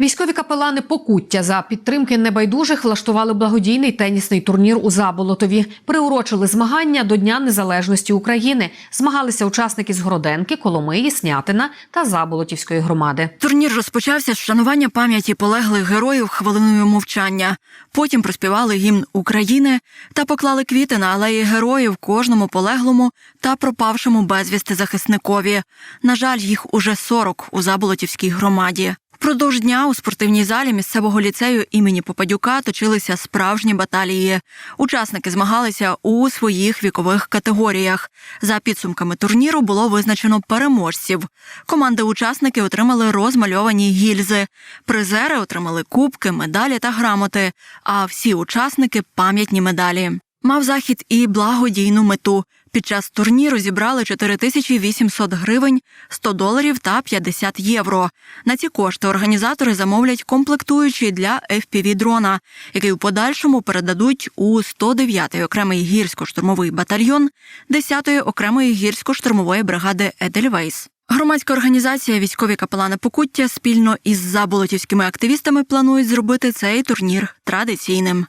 Військові капелани Покуття за підтримки небайдужих влаштували благодійний тенісний турнір у Заболотові. Приурочили змагання до Дня Незалежності України. Змагалися учасники з Городенки, Коломиї, Снятина та Заболотівської громади. Турнір розпочався з шанування пам'яті полеглих героїв хвилиною мовчання. Потім проспівали гімн України та поклали квіти на алеї героїв кожному полеглому та пропавшому безвісти захисникові. На жаль, їх уже 40 у Заболотівській громаді. Впродовж дня у спортивній залі місцевого ліцею імені Попадюка точилися справжні баталії. Учасники змагалися у своїх вікових категоріях. За підсумками турніру було визначено переможців. Команди-учасники отримали розмальовані гільзи. Призери отримали кубки, медалі та грамоти. А всі учасники пам'ятні медалі. Мав захід і благодійну мету. Під час турніру зібрали 4800 гривень, 100 доларів та 50 євро. На ці кошти організатори замовлять комплектуючі для FPV-дрона, який у подальшому передадуть у 109-й окремий гірсько-штурмовий батальйон 10-ї окремої гірсько-штурмової бригади Едельвейс. Громадська організація Військові капелани Покуття спільно із заболотівськими активістами планують зробити цей турнір традиційним.